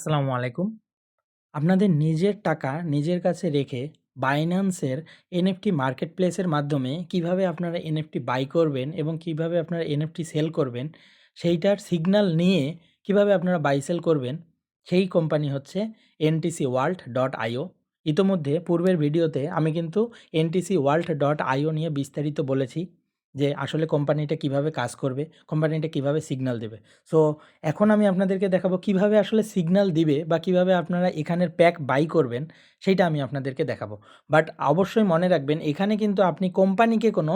আসসালামু আলাইকুম। আপনাদের নিজের টাকা নিজের কাছে রেখে বাইন্যান্সের এনএফটি মার্কেট প্লেসের মাধ্যমে কীভাবে আপনারা এনএফটি বাই করবেন এবং কীভাবে আপনারা এনএফটি সেল করবেন, সেইটার সিগন্যাল নিয়ে কীভাবে আপনারা বাই সেল করবেন, সেই কোম্পানি হচ্ছে এনটিসি ওয়ার্ল্ড ডট আইও ইতোমধ্যে পূর্বের ভিডিওতে আমি কিন্তু এনটিসি ওয়ার্ল্ড ডট আইও নিয়ে বিস্তারিত বলেছি। যে আসলে কোম্পানিটা কীভাবে কাজ করবে, কোম্পানিটা কীভাবে সিগন্যাল দেবে। সো এখন আমি আপনাদেরকে দেখাবো কীভাবে আসলে সিগন্যাল দিবে বা কীভাবে আপনারা এখানের প্যাক বাই করবেন, সেইটা আমি আপনাদেরকে দেখাবো। বাট অবশ্যই মনে রাখবেন, এখানে কিন্তু আপনি কোম্পানিকে কোনো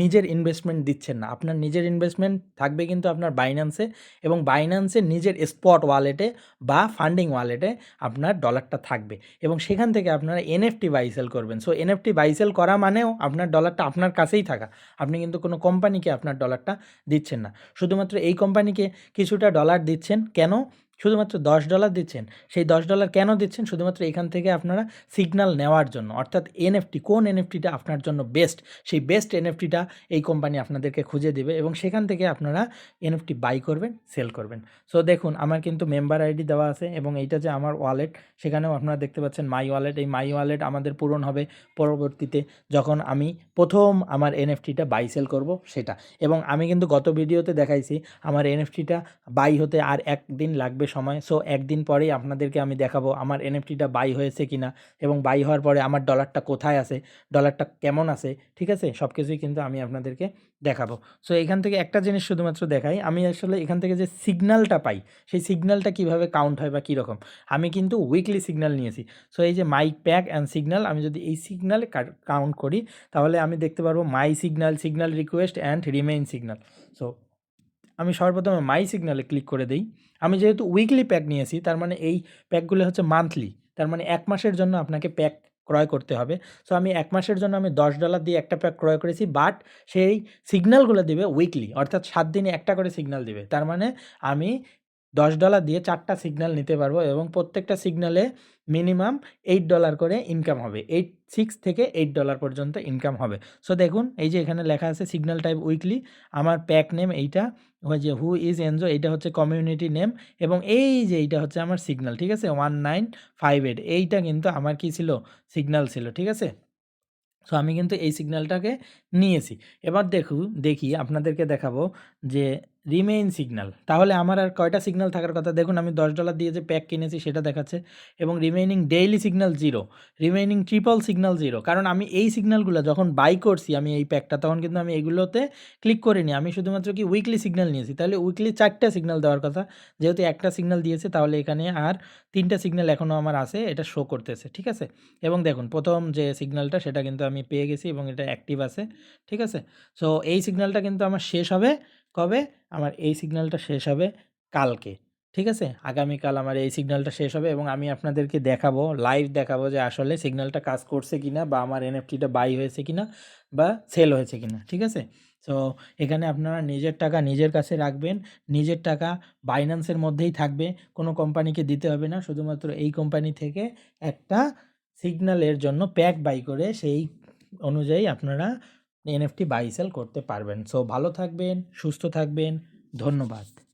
নিজের ইনভেস্টমেন্ট দিচ্ছেন না। আপনার নিজের ইনভেস্টমেন্ট থাকবে কিন্তু আপনার বাইন্যান্সে এবং বাইন্যান্সে নিজের স্পট ওয়ালেটে বা ফান্ডিং ওয়ালেটে আপনার ডলারটা থাকবে। এবং সেখান থেকে আপনারা এনএফটি বাই সেল করবেন। সো এনএফটি বাই সেল করা মানেও আপনার ডলারটা আপনার কাছেই থাকা। আপনি কিন্তু কোনো কোম্পানিকে আপনার ডলারটা দিচ্ছেন না। শুধুমাত্র এই কোম্পানিকে কিছুটা ডলার দিচ্ছেন। কেন? শুধুমাত্র দশ ডলার দিচ্ছেন, সেই দশ ডলার কেন দিচ্ছেন? শুধুমাত্র এখান থেকে আপনারা সিগন্যাল নেওয়ার জন্য। অর্থাৎ এনএফটি কোন এনএফটিটা আপনার জন্য বেস্ট সেই বেস্ট এনএফটিটা এই কোম্পানি আপনাদেরকে খুঁজে দেবে এবং সেখান থেকে আপনারা এনএফটি বাই করবেন সেল করবেন। সো দেখুন, আমার কিন্তু মেম্বার আইডি দেওয়া আছে এবং এইটা যে আমার ওয়ালেট সেখানেও আপনারা দেখতে পাচ্ছেন মাই ওয়ালেট এই মাই ওয়ালেট আমাদের পূরণ হবে পরবর্তীতে যখন আমি প্রথম আমার এনএফটিটা বাই সেল করব সেটা। এবং আমি কিন্তু গত ভিডিওতে দেখাইছি, আমার এনএফটিটা বাই হতে আর একদিন লাগবে সময়। সো একদিন পরেই আপনাদেরকে আমি দেখাবো আমার এনএফটিটা বাই হয়েছে কিনা এবং বাই হওয়ার পরে আমার ডলারটা কোথায় আছে ডলারটা কেমন আছে, ঠিক আছে? সব কিছুই কিন্তু আমি আপনাদেরকে দেখাবো। সো এখান থেকে একটা জিনিস শুধুমাত্র দেখাই, আমি আসলে এখান থেকে যে সিগন্যালটা পাই, সেই সিগন্যালটা কীভাবে কাউন্ট হয় বা কীরকম, আমি কিন্তু উইকলি সিগন্যাল নিয়েছি। সো এই যে মাই প্যাক অ্যান্ড সিগন্যাল আমি যদি এই সিগন্যালে কাউন্ট করি, তাহলে আমি দেখতে পারব my signal signal request and remain signal so আমি সর্বপ্রথমে মাই সিগনালে ক্লিক করে দিই। আমি যেহেতু উইকলি প্যাক নিয়েছি তার মানে এই প্যাকগুলো হচ্ছে মান্থলি তার মানে এক মাসের জন্য আপনাকে প্যাক ক্রয় করতে হবে। সো আমি এক মাসের জন্য আমি দশ ডলার দিয়ে একটা প্যাক ক্রয় করেছি বাট সেই সিগন্যালগুলো দেবে উইকলি অর্থাৎ সাত দিনে একটা করে সিগন্যাল দেবে। তার মানে আমি দশ ডলার দিয়ে চারটা সিগন্যাল নিতে পারব এবং প্রত্যেকটা সিগন্যালে মিনিমাম এইট ডলার করে ইনকাম হবে। এইট সিক্স থেকে এইট ডলার পর্যন্ত ইনকাম হবে। সো দেখুন, এই যে এখানে লেখা আছে সিগন্যাল টাইপ উইকলি আমার প্যাক নেম এইটা, ওই যে হু ইজ এনজো এইটা হচ্ছে কমিউনিটি নেম এবং এই যে এইটা হচ্ছে আমার সিগন্যাল ঠিক আছে? ওয়ান নাইন ফাইভ এইট এইটা কিন্তু আমার কি ছিল? সিগন্যাল ছিল, ঠিক আছে? সো আমি কিন্তু এই সিগন্যালটাকে নিয়েছি। এবার দেখু দেখি আপনাদেরকে দেখাবো যে রিমেইন সিগনাল তাহলে আমার আর কয়টা সিগনাল থাকার কথা? দেখুন, আমি দশ ডলার দিয়ে যে প্যাক কিনেছি সেটা দেখাচ্ছে। এবং remaining daily signal zero remaining triple signal zero কারণ আমি এই সিগনালগুলো যখন বাই করছি, আমি এই প্যাকটা তখন কিন্তু আমি এগুলোতে ক্লিক করিনি। আমি শুধুমাত্র কি উইকলি সিগনাল নিয়েছি। তাহলে উইকলি চারটা সিগনাল দেওয়ার কথা। যেহেতু একটা সিগনাল দিয়েছে, তাহলে এখানে আর তিনটা সিগনাল এখনও আমার আছে, এটা শো করতেছে, ঠিক আছে? এবং দেখুন, প্রথম যে সিগনালটা সেটা কিন্তু আমি পেয়ে গেছি এবং এটা অ্যাক্টিভ আছে, ঠিক আছে? সো এই সিগনালটা কিন্তু আমার শেষ হবে। কবে? আমার এই সিগন্যালটা শেষ হবে কালকে। ঠিক আছে? আগামীকাল আমার এই সিগন্যালটা শেষ হবে এবং আমি আপনাদেরকে দেখাবো লাইভ দেখাবো যে আসলে সিগন্যালটা কাজ করছে কিনা বা আমার এনএফটিটা বাই হয়েছে কিনা বা সেল হয়েছে কিনা। ঠিক আছে? তো এখানে আপনারা নিজের টাকা নিজের কাছে রাখবেন, নিজের টাকা বাইন্যান্সের মধ্যেই থাকবে, কোনো কোম্পানিকে দিতে হবে না। শুধুমাত্র এই কোম্পানি থেকে একটা সিগন্যালের জন্য প্যাক বাই করে সেই অনুযায়ী আপনারা এনএফটি বাই সেল করতে পারবেন। সো ভালো থাকবেন সুস্থ থাকবেন। ধন্যবাদ।